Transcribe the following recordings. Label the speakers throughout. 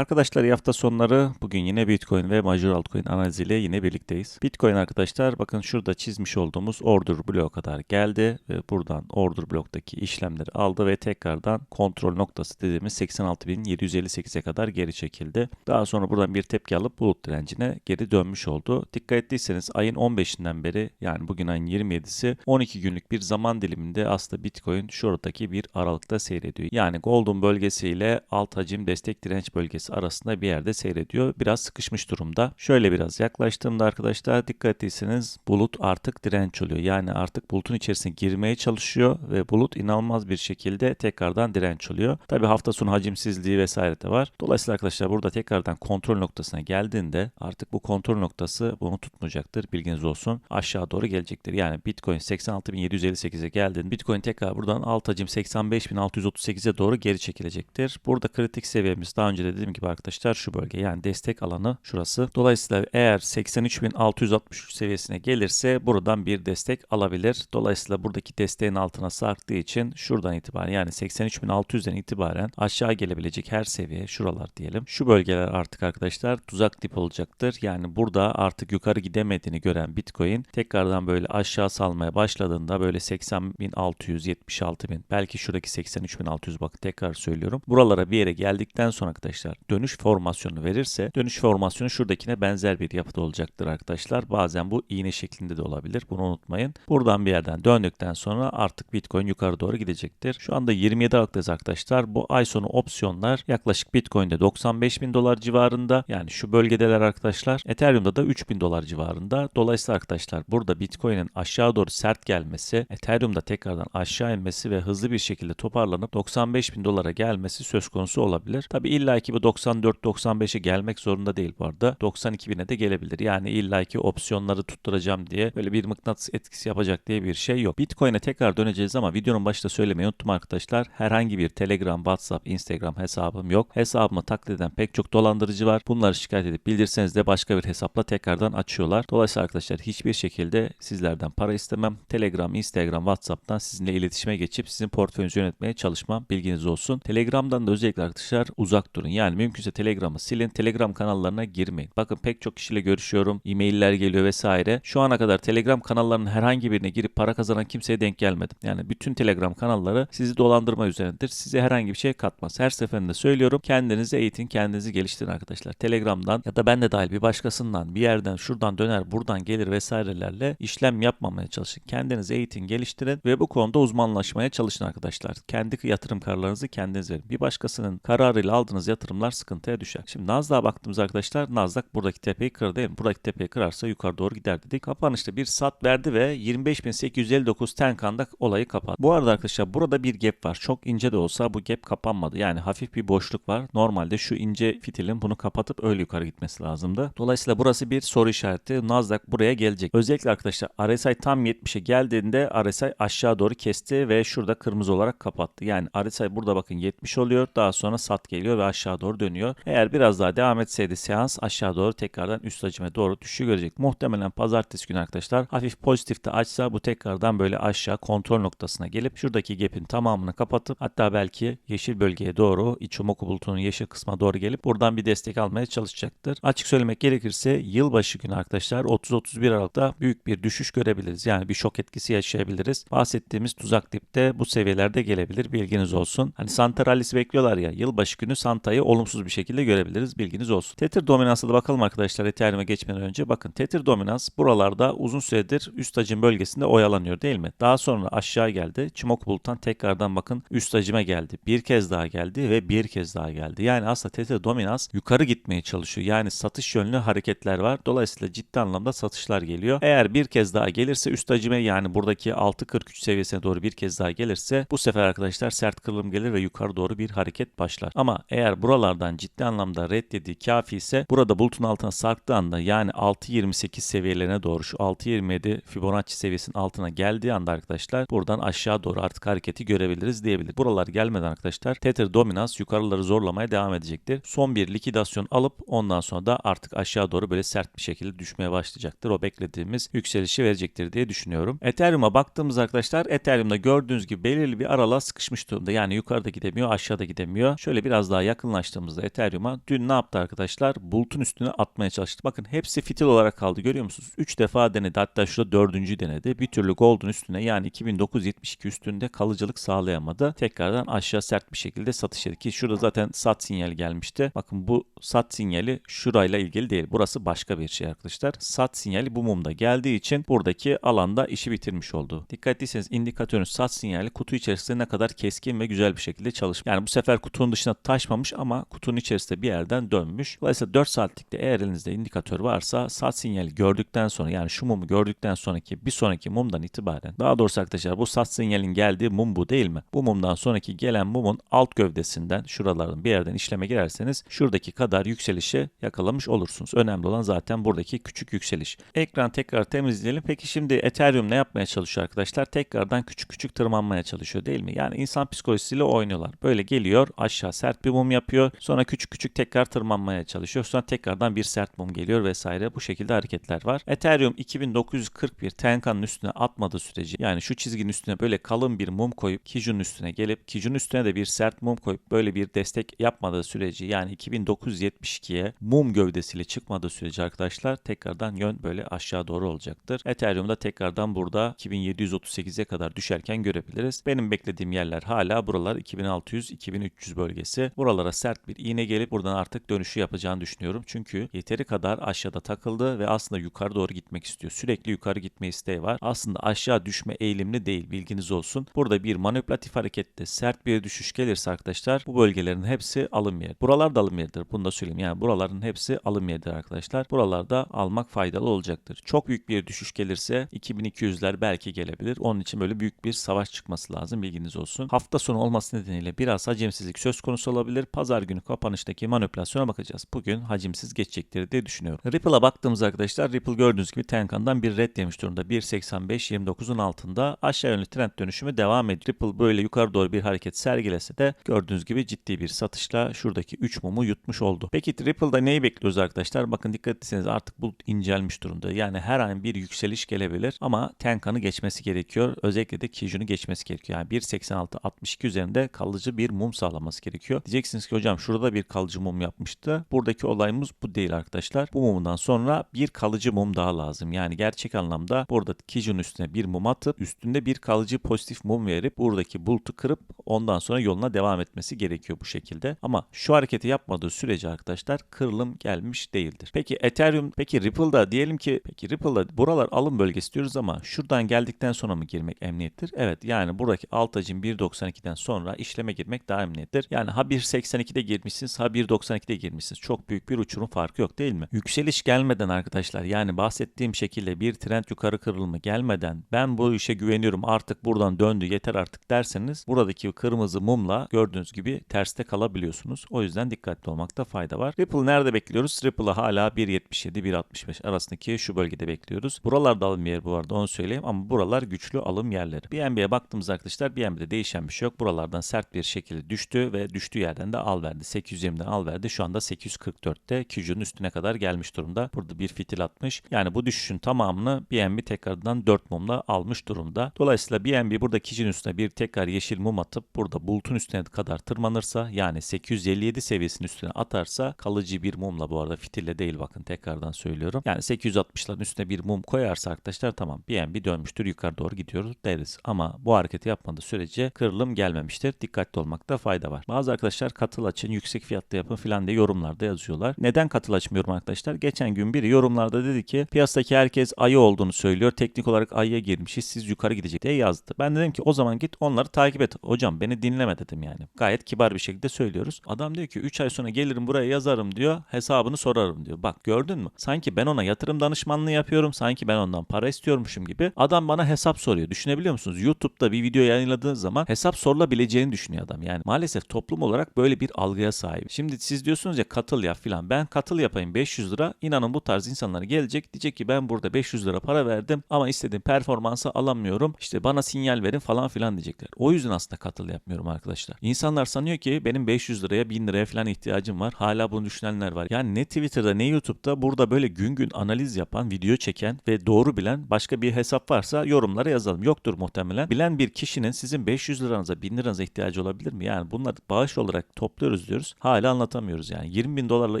Speaker 1: Arkadaşlar iyi hafta sonları bugün yine Bitcoin ve Major Altcoin analiziyle yine birlikteyiz. Bitcoin arkadaşlar bakın şurada çizmiş olduğumuz order bloğu kadar geldi ve buradan order bloktaki işlemleri aldı ve tekrardan kontrol noktası dediğimiz 86.758'e kadar geri çekildi. Daha sonra buradan bir tepki alıp bulut direncine geri dönmüş oldu. Dikkat ettiyseniz ayın 15'inden beri yani bugün ayın 27'si 12 günlük bir zaman diliminde aslında Bitcoin şuradaki bir aralıkta seyrediyor. Yani Golden bölgesi ile alt hacim destek direnç bölgesi arasında bir yerde seyrediyor. Biraz sıkışmış durumda. Şöyle biraz yaklaştığımda arkadaşlar dikkat ettiyseniz bulut artık direnç oluyor. Yani artık bulutun içerisine girmeye çalışıyor ve bulut inanılmaz bir şekilde tekrardan direnç oluyor. Tabi hafta sonu hacimsizliği vesaire de var. Dolayısıyla arkadaşlar burada tekrardan kontrol noktasına geldiğinde artık bu kontrol noktası bunu tutmayacaktır. Bilginiz olsun. Aşağı doğru gelecektir. Yani Bitcoin 86.758'e geldiğinde Bitcoin tekrar buradan alt hacim 85.638'e doğru geri çekilecektir. Burada kritik seviyemiz daha önce de dediğim gibi arkadaşlar şu bölge yani destek alanı şurası. Dolayısıyla eğer 83.663 seviyesine gelirse buradan bir destek alabilir. Dolayısıyla buradaki desteğin altına sarktığı için şuradan itibaren yani 83.600'den itibaren aşağı gelebilecek her seviye şuralar diyelim. Şu bölgeler artık arkadaşlar tuzak dip olacaktır. Yani burada artık yukarı gidemediğini gören Bitcoin tekrardan böyle aşağı salmaya başladığında böyle 80.600, 76.000 belki şuradaki 83.600 bak tekrar söylüyorum. Buralara bir yere geldikten sonra arkadaşlar dönüş formasyonu verirse dönüş formasyonu şuradakine benzer bir yapıda olacaktır arkadaşlar. Bazen bu iğne şeklinde de olabilir. Bunu unutmayın. Buradan bir yerden döndükten sonra artık Bitcoin yukarı doğru gidecektir. Şu anda 27 Aralık'tayız arkadaşlar. Bu ay sonu opsiyonlar yaklaşık Bitcoin'de 95 bin dolar civarında. Yani şu bölgedeler arkadaşlar. Ethereum'da da 3 bin dolar civarında. Dolayısıyla arkadaşlar burada Bitcoin'in aşağı doğru sert gelmesi, Ethereum'da tekrardan aşağı inmesi ve hızlı bir şekilde toparlanıp 95 bin dolara gelmesi söz konusu olabilir. Tabi illa ki bu 94-95'e gelmek zorunda değil bu arada. 92 bine de gelebilir. Yani illa ki opsiyonları tutturacağım diye böyle bir mıknatıs etkisi yapacak diye bir şey yok. Bitcoin'e tekrar döneceğiz ama videonun başında söylemeyi unuttum arkadaşlar. Herhangi bir Telegram, WhatsApp, Instagram hesabım yok. Hesabımı taklit eden pek çok dolandırıcı var. Bunları şikayet edip bildirseniz de başka bir hesapla tekrardan açıyorlar. Dolayısıyla arkadaşlar hiçbir şekilde sizlerden para istemem. Telegram, Instagram, WhatsApp'tan sizinle iletişime geçip sizin portföyünüzü yönetmeye çalışmam. Bilginiz olsun. Telegram'dan da özellikle arkadaşlar uzak durun. Yani mümkünse Telegram'ı silin. Telegram kanallarına girmeyin. Bakın pek çok kişiyle görüşüyorum. E-mailler geliyor vesaire. Şu ana kadar Telegram kanallarının herhangi birine girip para kazanan kimseye denk gelmedim. Yani bütün Telegram kanalları sizi dolandırma üzerindedir. Size herhangi bir şey katmaz. Her seferinde söylüyorum. Kendinizi eğitin, kendinizi geliştirin arkadaşlar. Telegram'dan ya da ben de dahil bir başkasından bir yerden şuradan döner buradan gelir vesairelerle işlem yapmamaya çalışın. Kendinizi eğitin, geliştirin ve bu konuda uzmanlaşmaya çalışın arkadaşlar. Kendi yatırım kararlarınızı kendiniz verin. Bir başkasının kararıyla aldığınız yatırımlar sıkıntıya düşer. Şimdi Nasdaq'a baktığımız arkadaşlar Nasdaq buradaki tepeyi kırdı değil? Buradaki tepeyi kırarsa yukarı doğru gider dedik. Kapanışta bir sat verdi ve 25.859 Tenkan'da olayı kapattı. Bu arada arkadaşlar burada bir gap var. Çok ince de olsa bu gap kapanmadı. Yani hafif bir boşluk var. Normalde şu ince fitilin bunu kapatıp öyle yukarı gitmesi lazımdı. Dolayısıyla burası bir soru işareti. Nasdaq buraya gelecek. Özellikle arkadaşlar RSI tam 70'e geldiğinde RSI aşağı doğru kesti ve şurada kırmızı olarak kapattı. Yani RSI burada bakın 70 oluyor. Daha sonra sat geliyor ve aşağı doğru dönüyor. Eğer biraz daha devam etseydi seans aşağı doğru tekrardan üst hacime doğru düşüşü görecek. Muhtemelen pazartesi günü arkadaşlar hafif pozitifte açsa bu tekrardan böyle aşağı kontrol noktasına gelip şuradaki gap'in tamamını kapatıp hatta belki yeşil bölgeye doğru Ichimoku bulutunun yeşil kısma doğru gelip buradan bir destek almaya çalışacaktır. Açık söylemek gerekirse yılbaşı günü arkadaşlar 30-31 Aralık'ta büyük bir düşüş görebiliriz. Yani bir şok etkisi yaşayabiliriz. Bahsettiğimiz tuzak dipte bu seviyelerde gelebilir. Bilginiz olsun. Hani Santa rallisi bekliyorlar ya. Yılbaşı günü Santa'yı olumsuz bir şekilde görebiliriz. Bilginiz olsun. Tether dominansına da bakalım arkadaşlar Ethereum'e geçmeden önce. Bakın Tether dominans buralarda uzun süredir üst hacim bölgesinde oyalanıyor değil mi? Daha sonra aşağı geldi. Chimoku buluttan tekrardan bakın üst hacime geldi. Bir kez daha geldi ve bir kez daha geldi. Yani aslında Tether dominans yukarı gitmeye çalışıyor. Yani satış yönlü hareketler var. Dolayısıyla ciddi anlamda satışlar geliyor. Eğer bir kez daha gelirse üst hacime yani buradaki 6.43 seviyesine doğru bir kez daha gelirse bu sefer arkadaşlar sert kırılım gelir ve yukarı doğru bir hareket başlar. Ama eğer buralardan ciddi anlamda reddediği kafi ise burada bulutun altına sarktığı anda yani 6.28 seviyelerine doğru şu 6.27 Fibonacci seviyesinin altına geldiği anda arkadaşlar buradan aşağı doğru artık hareketi görebiliriz diyebilir. Buralar gelmeden arkadaşlar Tether dominans yukarıları zorlamaya devam edecektir. Son bir likidasyon alıp ondan sonra da artık aşağı doğru böyle sert bir şekilde düşmeye başlayacaktır. O beklediğimiz yükselişi verecektir diye düşünüyorum. Ethereum'a baktığımız arkadaşlar Ethereum'da gördüğünüz gibi belirli bir aralığa sıkışmış durumda. Yani yukarıda gidemiyor, aşağıda gidemiyor. Şöyle biraz daha yakınlaştığımız baktığımızda Ethereum'a dün ne yaptı arkadaşlar? Bulutun üstüne atmaya çalıştı. Bakın hepsi fitil olarak kaldı görüyor musunuz? 3 defa denedi hatta şurada dördüncü denedi. Bir türlü Gold'un üstüne yani 2972 üstünde kalıcılık sağlayamadı. Tekrardan aşağı sert bir şekilde satış yedi ki şurada zaten sat sinyali gelmişti. Bakın bu sat sinyali şurayla ilgili değil. Burası başka bir şey arkadaşlar. Sat sinyali bu mumda geldiği için buradaki alanda işi bitirmiş oldu. Dikkatliyseniz indikatörün sat sinyali kutu içerisinde ne kadar keskin ve güzel bir şekilde çalışmış. Yani bu sefer kutunun dışına taşmamış ama kutunun içerisinde bir yerden dönmüş. Dolayısıyla 4 saatlikte eğer elinizde indikatör varsa sat sinyali gördükten sonra yani şu mumu gördükten sonraki bir sonraki mumdan itibaren daha doğrusu arkadaşlar bu sat sinyalin geldiği mum bu değil mi? Bu mumdan sonraki gelen mumun alt gövdesinden şuraların bir yerden işleme girerseniz şuradaki kadar yükselişi yakalamış olursunuz. Önemli olan zaten buradaki küçük yükseliş. Ekran tekrar temizleyelim. Peki şimdi Ethereum ne yapmaya çalışıyor arkadaşlar? Tekrardan küçük küçük tırmanmaya çalışıyor değil mi? Yani insan psikolojisiyle oynuyorlar. Böyle geliyor aşağı sert bir mum yapıyor. Sonra küçük küçük tekrar tırmanmaya çalışıyor. Sonra tekrardan bir sert mum geliyor vesaire. Bu şekilde hareketler var. Ethereum 2941 Tenkan'ın üstüne atmadığı sürece yani şu çizginin üstüne böyle kalın bir mum koyup Kiju'nun üstüne gelip Kiju'nun üstüne de bir sert mum koyup böyle bir destek yapmadığı sürece yani 2972'ye mum gövdesiyle çıkmadığı sürece arkadaşlar tekrardan yön böyle aşağı doğru olacaktır. Ethereum'da tekrardan burada 2738'e kadar düşerken görebiliriz. Benim beklediğim yerler hala buralar 2600-2300 bölgesi. Buralara sert bir iğne gelip buradan artık dönüşü yapacağını düşünüyorum. Çünkü yeteri kadar aşağıda takıldı ve aslında yukarı doğru gitmek istiyor. Sürekli yukarı gitme isteği var. Aslında aşağı düşme eğilimli değil bilginiz olsun. Burada bir manipülatif harekette sert bir düşüş gelirse arkadaşlar bu bölgelerin hepsi alım yeri. Buralar da alım yeridir. Bunu da söyleyeyim. Yani buraların hepsi alım yeridir arkadaşlar. Buralarda almak faydalı olacaktır. Çok büyük bir düşüş gelirse 2200'ler belki gelebilir. Onun için böyle büyük bir savaş çıkması lazım. Bilginiz olsun. Hafta sonu olması nedeniyle biraz hacimsizlik söz konusu olabilir. Pazar günü kapanıştaki manipülasyona bakacağız. Bugün hacimsiz geçecektir diye düşünüyorum. Ripple'a baktığımız arkadaşlar Ripple gördüğünüz gibi Tenkan'dan bir red yemiş durumda. 1.85-29'un altında aşağı yönlü trend dönüşümü devam ediyor. Ripple böyle yukarı doğru bir hareket sergilese de gördüğünüz gibi ciddi bir satışla şuradaki 3 mumu yutmuş oldu. Peki Ripple'da neyi bekliyoruz arkadaşlar? Bakın dikkat etseniz artık bu incelmiş durumda. Yani her an bir yükseliş gelebilir ama Tenkan'ı geçmesi gerekiyor. Özellikle de Kiju'nu geçmesi gerekiyor. Yani 1.86-62 üzerinde kalıcı bir mum sağlaması gerekiyor. Diyeceksiniz ki hocam şurada bir kalıcı mum yapmıştı. Buradaki olayımız bu değil arkadaşlar. Bu mumundan sonra bir kalıcı mum daha lazım. Yani gerçek anlamda burada Kiju'nun üstüne bir mum atıp üstünde bir kalıcı pozitif mum verip buradaki bulutu kırıp ondan sonra yoluna devam etmesi gerekiyor bu şekilde. Ama şu hareketi yapmadığı sürece arkadaşlar kırılım gelmiş değildir. Peki Ethereum, peki Ripple'da diyelim ki peki Ripple'da buralar alım bölgesi diyoruz ama şuradan geldikten sonra mı girmek emniyettir? Evet yani buradaki alt hacim 1.92'den sonra işleme girmek daha emniyettir. Yani ha 1.82'de girmişsiniz ha 1.92'de girmişsiniz. Çok büyük bir uçurum farkı yok değil mi? Yükseliş gelmeden arkadaşlar yani bahsettiğim şekilde bir trend yukarı kırılımı gelmeden ben bu işe güveniyorum artık buradan döndü yeter artık derseniz buradaki kırmızı mumla gördüğünüz gibi terste kalabiliyorsunuz. O yüzden dikkatli olmakta fayda var. Ripple nerede bekliyoruz? Ripple'ı hala 1.77-1.65 arasındaki şu bölgede bekliyoruz. Buralarda alım yeri bu arada onu söyleyeyim ama buralar güçlü alım yerleri. BNB'ye baktığımız arkadaşlar BNB'de değişen bir şey yok. Buralardan sert bir şekilde düştü ve düştüğü yerden de al verdi. 820'den al verdi. Şu anda 844'te Q'nun üstüne kadar gelmiş durumda. Burada bir fitil atmış. Yani bu düşüşün tamamını BNB tekrardan 4 mumla almış durumda. Dolayısıyla BNB burada Q'nun üstüne bir tekrar yeşil mum atıp burada bulutun üstüne kadar tırmanırsa yani 857 seviyesinin üstüne atarsa kalıcı bir mumla bu arada fitille değil bakın tekrardan söylüyorum. Yani 860'ların üstüne bir mum koyarsa arkadaşlar tamam BNB dönmüştür yukarı doğru gidiyoruz deriz. Ama bu hareketi yapmadığı sürece kırılım gelmemiştir. Dikkatli olmakta fayda var. Bazı arkadaşlar katıl açın yüksek fiyatlı yapın filan diye yorumlarda yazıyorlar. Neden katıl açmıyorum arkadaşlar? Geçen gün biri yorumlarda dedi ki piyasadaki herkes ayı olduğunu söylüyor. Teknik olarak ayıya girmişiz siz yukarı gidecek diye yazdı. Ben dedim ki o zaman git onları takip et. Hocam beni dinleme dedim yani. Gayet kibar bir şekilde söylüyoruz. Adam diyor ki 3 ay sonra gelirim buraya yazarım diyor. Hesabını sorarım diyor. Bak gördün mü? Sanki ben ona yatırım danışmanlığı yapıyorum. Sanki ben ondan para istiyormuşum gibi. Adam bana hesap soruyor. Düşünebiliyor musunuz? YouTube'da bir video yayınladığınız zaman hesap sorulabileceğini düşünüyor adam. Yani maalesef toplum olarak böyle bir algıya sahip. Şimdi siz diyorsunuz ya katıl yap filan. Ben katıl yapayım 500 lira. İnanın bu tarz insanlar gelecek. Diyecek ki ben burada 500 lira para verdim ama istediğim performansı alamıyorum. İşte bana sinyal verin falan filan diyecekler. O yüzden aslında katıl yapmıyorum arkadaşlar. İnsanlar sanıyor ki benim 500 liraya 1000 liraya falan ihtiyacım var. Hala bunu düşünenler var. Yani ne Twitter'da ne YouTube'da burada böyle gün gün analiz yapan, video çeken ve doğru bilen başka bir hesap varsa yorumlara yazalım. Yoktur muhtemelen. Bilen bir kişinin sizin 500 liranıza 1000 liranıza ihtiyacı olabilir mi? Yani bunlar bağış olarak topluyoruz diyoruz. Anlatamıyoruz. Hala anlatamıyoruz yani. 20 bin dolarla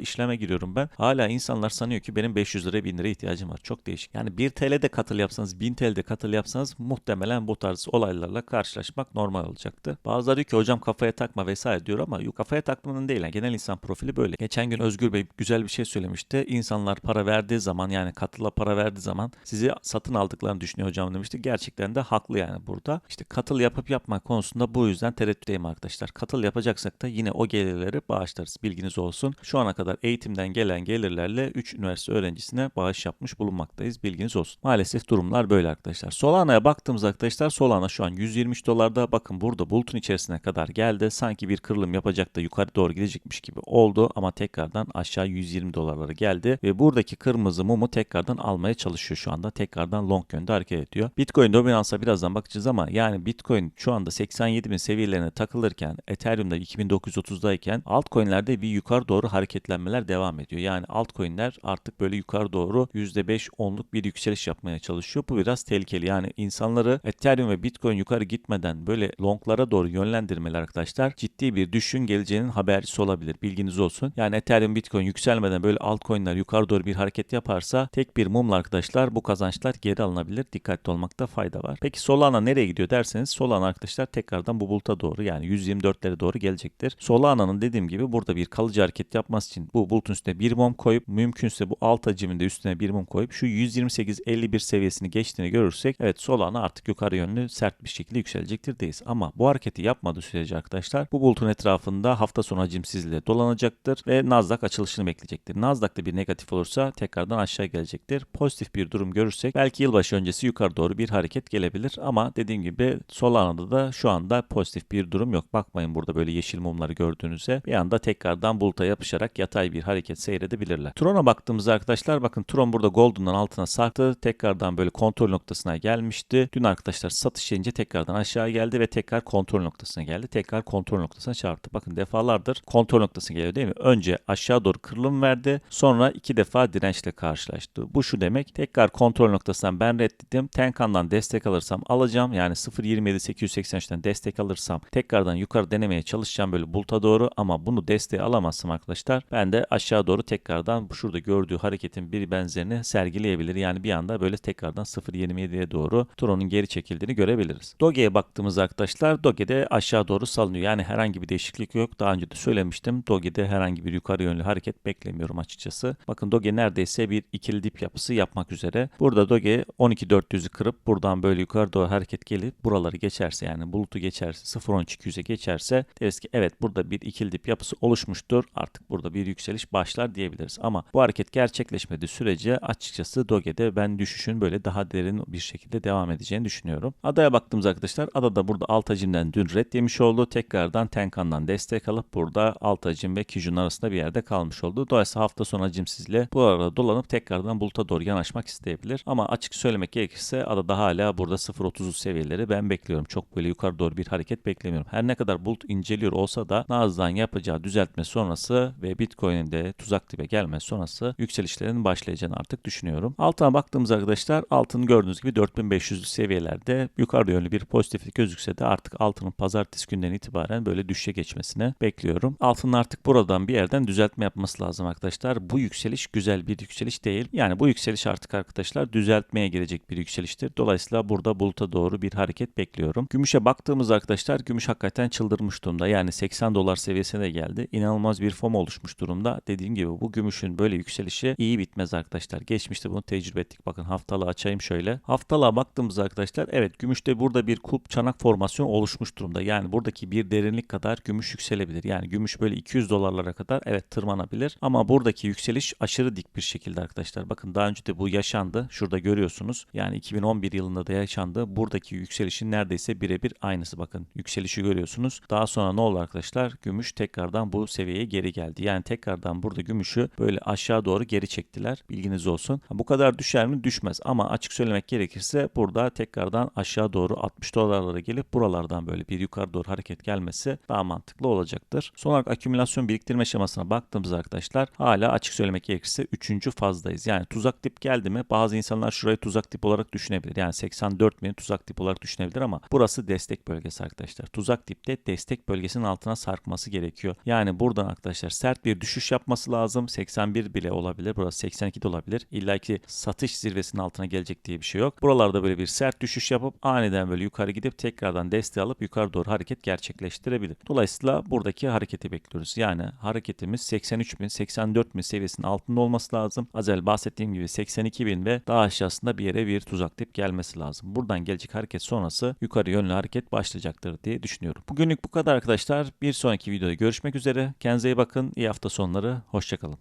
Speaker 1: işleme giriyorum ben. Hala insanlar sanıyor ki benim 500 liraya 1000 liraya ihtiyacım var. Çok değişik. Yani 1 TL'de katıl yapsanız 1000 TL'de katıl yapsanız muhtemelen bu tarz olaylarla karşılaşmak normal olacaktı. Bazıları diyor ki hocam kafaya takma vesaire diyor ama yok kafaya takmanın değil. Yani genel insan profili böyle. Geçen gün Özgür Bey güzel bir şey söylemişti. İnsanlar para verdiği zaman yani katıla para verdiği zaman sizi satın aldıklarını düşünüyor hocam demişti. Gerçekten de haklı yani burada. İşte katıl yapıp yapma konusunda bu yüzden tereddütteyim arkadaşlar. Katıl yapacaksak da yine o gelirleri bağışlarız. Bilginiz olsun. Şu ana kadar eğitimden gelen gelirlerle 3 üniversite öğrencisine bağış yapmış bulunmaktayız. Bilginiz olsun. Maalesef durumlar böyle arkadaşlar. Solana'ya baktığımız arkadaşlar Solana şu an 123 dolarda. Bakın burada bulutun içerisine kadar geldi. Sanki bir kırılım yapacak da yukarı doğru gidecekmiş gibi oldu ama tekrardan aşağı 120 dolarlara geldi ve buradaki kırmızı mumu tekrardan almaya çalışıyor şu anda. Tekrardan long yönde hareket ediyor. Bitcoin dominansa birazdan bakacağız ama yani Bitcoin şu anda 87 bin seviyelerine takılırken Ethereum'da 2930'dayken altcoin'lerde bir yukarı doğru hareketlenmeler devam ediyor. Yani altcoin'ler artık böyle yukarı doğru %5-10'luk bir yükseliş yapmaya çalışıyor. Bu biraz tehlikeli. Yani insanları Ethereum ve Bitcoin yukarı gitmeden böyle longlara doğru yönlendirmeler arkadaşlar ciddi bir düşün geleceğinin habercisi olabilir. Bilginiz olsun. Yani Ethereum, Bitcoin yükselmeden böyle altcoin'ler yukarı doğru bir hareket yaparsa tek bir mumla arkadaşlar bu kazançlar geri alınabilir. Dikkatli olmakta fayda var. Peki Solana nereye gidiyor derseniz Solana arkadaşlar tekrardan bu buluta doğru yani 124'lere doğru gelecektir. Solana'nın dediğim gibi burada bir kalıcı hareket yapması için bu bulutun üstüne bir mum koyup mümkünse bu alt haciminde üstüne bir mum koyup şu 128.51 seviyesini geçtiğini görürsek evet Solana artık yukarı yönlü sert bir şekilde yükselecektir deyiz. Ama bu hareketi yapmadığı sürece arkadaşlar bu bulutun etrafında hafta sonu hacimsizliğe dolanacaktır ve Nasdaq açılışını bekleyecektir. Nasdaq'ta bir negatif olursa tekrardan aşağı gelecektir. Pozitif bir durum görürsek belki yılbaşı öncesi yukarı doğru bir hareket gelebilir ama dediğim gibi Solana'da da şu anda pozitif bir durum yok. Bakmayın burada böyle yeşil mumları gördüğünüzde bir anda tekrardan buluta yapışarak yatay bir hareket seyredebilirler. Tron'a baktığımızda arkadaşlar bakın Tron burada Golden'dan altına sarktı. Tekrardan böyle kontrol noktasına gelmişti. Dün arkadaşlar satış yiyince tekrardan aşağı geldi ve tekrar kontrol noktasına geldi. Tekrar kontrol noktasına çarptı. Bakın defalardır kontrol noktasına geliyor değil mi? Önce aşağı doğru kırılım verdi. Sonra iki defa dirençle karşılaştı. Bu şu demek. Tekrar kontrol noktasından ben reddedim. Tenkan'dan destek alırsam alacağım. Yani 0.27.883'ten destek alırsam tekrardan yukarı denemeye çalışacağım böyle buluta doğru ama bunu desteği alamazsam arkadaşlar ben de aşağı doğru tekrardan şurada gördüğü hareketin bir benzerini sergileyebilir. Yani bir anda böyle tekrardan 0.27'ye doğru Tron'un geri çekildiğini görebiliriz. Doge'ye baktığımız arkadaşlar Doge'de aşağı doğru salınıyor. Yani herhangi bir değişiklik yok. Daha önce de söylemiştim. Doge'de herhangi bir yukarı yönlü hareket beklemiyorum açıkçası. Bakın Doge neredeyse bir ikili dip yapısı yapmak üzere. Burada Doge 12.400'ü kırıp buradan böyle yukarı doğru hareket gelip buraları geçerse yani bulutu geçerse 0.13.200'e geçerse deriz ki evet burada bir ikili dip yapısı oluşmuştur. Artık burada bir yükseliş başlar diyebiliriz. Ama bu hareket gerçekleşmediği sürece açıkçası Doge'de ben düşüşün böyle daha derin bir şekilde devam edeceğini düşünüyorum. Adaya baktığımız arkadaşlar adada burada alt hacimden dün red yemiş oldu. Tekrardan Tenkan'dan destek alıp burada alt hacim ve Kijun arasında bir yerde kalmış oldu. Dolayısıyla hafta sonu hacimsizle bu arada dolanıp tekrardan buluta doğru yanaşmak isteyebilir. Ama açık söylemek gerekirse adada hala burada 0.30 seviyeleri ben bekliyorum. Çok böyle yukarı doğru bir hareket beklemiyorum. Her ne kadar bulut inceliyor olsa da Nasdaq'ın yapacağı düzeltme sonrası ve Bitcoin'in de tuzak dibe gelme sonrası yükselişlerin başlayacağını artık düşünüyorum. Altına baktığımız arkadaşlar altın gördüğünüz gibi 4500 seviyelerde yukarı yönlü bir pozitiflik gözükse de artık altının pazartesi günden itibaren böyle düşüşe geçmesini bekliyorum. Altının artık buradan bir yerden düzeltme yapması lazım arkadaşlar. Bu yükseliş güzel bir yükseliş değil. Yani bu yükseliş artık arkadaşlar düzeltmeye gelecek bir yükseliştir. Dolayısıyla burada buluta doğru bir hareket bekliyorum. Gümüşe baktığımız arkadaşlar gümüş hakikaten çıldırmış durumda. Yani 80 dolar seviyesine geldi. İnanılmaz bir fom oluşmuş durumda. Dediğim gibi bu gümüşün böyle yükselişi iyi bitmez arkadaşlar. Geçmişte bunu tecrübe ettik. Bakın haftalığı açayım şöyle. Haftalığa baktığımız arkadaşlar evet gümüşte burada bir kulp çanak formasyon oluşmuş durumda. Yani buradaki bir derinlik kadar gümüş yükselebilir. Yani gümüş böyle 200 dolarlara kadar evet tırmanabilir. Ama buradaki yükseliş aşırı dik bir şekilde arkadaşlar. Bakın daha önce de bu yaşandı. Şurada görüyorsunuz. Yani 2011 yılında da yaşandı. Buradaki yükselişin neredeyse birebir aynısı. Bakın yükselişi görüyorsunuz. Daha sonra ne oldu arkadaşlar? Gümüş tekrardan bu seviyeye geri geldi. Yani tekrardan burada gümüşü böyle aşağı doğru geri çektiler. Bilginiz olsun. Bu kadar düşer mi? Düşmez. Ama açık söylemek gerekirse burada tekrardan aşağı doğru 60 dolarlara gelip buralardan böyle bir yukarı doğru hareket gelmesi daha mantıklı olacaktır. Son olarak akümülasyon biriktirme şemasına baktığımız arkadaşlar hala açık söylemek gerekirse 3. fazdayız. Yani tuzak dip geldi mi bazı insanlar şurayı tuzak dip olarak düşünebilir. Yani 84 bin tuzak dip olarak düşünebilir ama burası destek bölgesi arkadaşlar. Tuzak dipte destek bölgesinin altına sarkması gerekiyor gerekiyor. Yani buradan arkadaşlar sert bir düşüş yapması lazım. 81 bile olabilir. Burası 82 de olabilir. İlla ki satış zirvesinin altına gelecek diye bir şey yok. Buralarda böyle bir sert düşüş yapıp aniden böyle yukarı gidip tekrardan desteği alıp yukarı doğru hareket gerçekleştirebilir. Dolayısıyla buradaki hareketi bekliyoruz. Yani hareketimiz 83 bin, 84 bin seviyesinin altında olması lazım. Az evvel bahsettiğim gibi 82 bin ve daha aşağısında bir yere bir tuzak tip gelmesi lazım. Buradan gelecek hareket sonrası yukarı yönlü hareket başlayacaktır diye düşünüyorum. Bugünlük bu kadar arkadaşlar. Bir sonraki videoda görüşmek üzere. Kendinize iyi bakın. İyi hafta sonları. Hoşçakalın.